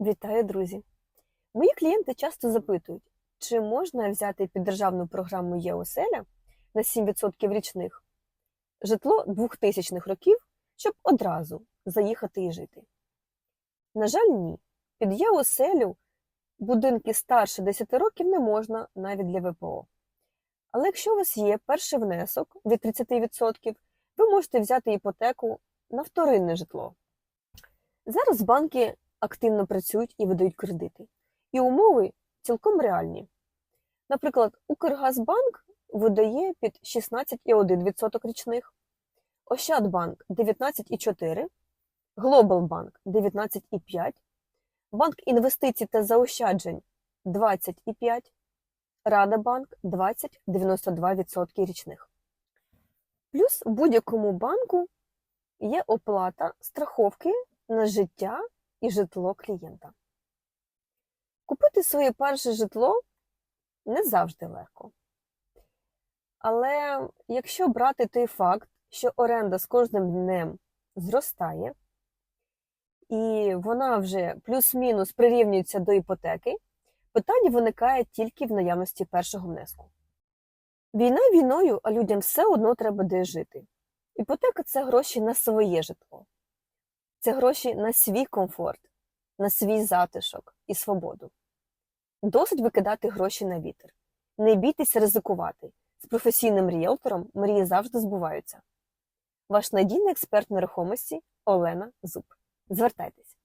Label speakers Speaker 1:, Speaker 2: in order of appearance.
Speaker 1: Вітаю, друзі! Мої клієнти часто запитують, чи можна взяти під державну програму ЄОСЕЛЯ на 7% річних житло 2000-х років, щоб одразу заїхати і жити. На жаль, ні. Під ЄОСЕЛю будинки старше 10 років не можна навіть для ВПО. Але якщо у вас є перший внесок від 30%, ви можете взяти іпотеку на вторинне житло. Зараз банки активно працюють і видають кредити. І умови цілком реальні. Наприклад, Укргазбанк видає під 16,1% річних, Ощадбанк 19,4%, Глобалбанк 19,5%, Банк інвестицій та заощаджень 20,5%, Радабанк 20,92% річних. Плюс в будь-якому банку є оплата страховки на життя і житло клієнта. Купити своє перше житло не завжди легко. Але якщо брати той факт, що оренда з кожним днем зростає, і вона вже плюс-мінус прирівнюється до іпотеки, питання виникає тільки в наявності першого внеску. Війна війною, а людям все одно треба де жити. Іпотека це гроші на своє житло. Це гроші на свій комфорт, на свій затишок і свободу. Досить викидати гроші на вітер. Не бійтеся ризикувати. З професійним ріелтором мрії завжди збуваються. Ваш надійний експерт нерухомості Олена Зуб. Звертайтеся.